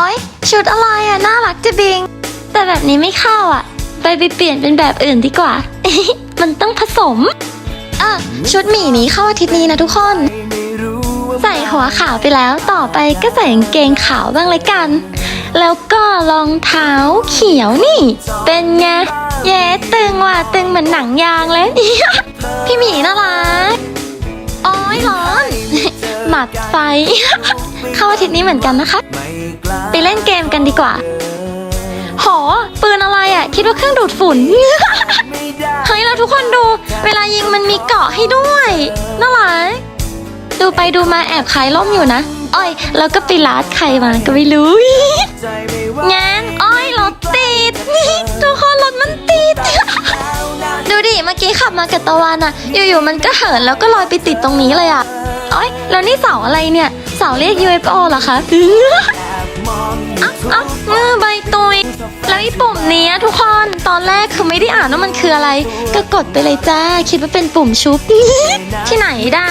อ้ยชุดอะไรอะน่ารักจะบิง แต่แบบนี้ไม่เข้าอะไปไปเปลี่ยนเป็นแบบอื่นดีกว่า มันต้องผสมเออชุดหมีนี้เข้าอาทิตย์นี้นะทุกคน ใส่หัวขาวไปแล้วต่อไปก็ใส่กางเกงขาวบ้างเลยกัน แล้วก็รองเท้าเขียวนี่ เป็นไงเย้ตึงว่ะตึงเหมือนหนังยางเลย พี่หมีน่ารักอ้อยร้อนหมัดไฟ เข้าอาทิตย์นี้เหมือนกันนะคะ ไปเล่นเกมกันดีกว่าโหปืนอะไรอะ คิดว่าเครื่องดูดฝุ่น เฮ้ยเราทุกคนดู เวลายิงมันมีเกาะให้ด้วยน่ารักดูไปดูมาแอบขายล่มอยู่นะ อ้อยแล้วก็ไปลาดใครมาก็ไม่รู้งานอ้อยรถติดทุกคนรถมันติด ดูดิเมื่อกี้ขับมากับตะวันอะอยู่ๆมันก็เหินแล้วก็ลอยไปติดตรงนี้เลยอะ อ้อยแล้วนี่เสาอะไรเนี่ยเสาเรียก UFO เหรอคะเอ้าเอ้ามือใบตุย แล้วอีปุ่มเนี้ยทุกคนตอนแรกคือไม่ได้อ่านว่ามันคืออะไร ก็กดไปเลยจ้า คิดว่าเป็นปุ่มชุบ ที่ไหนได้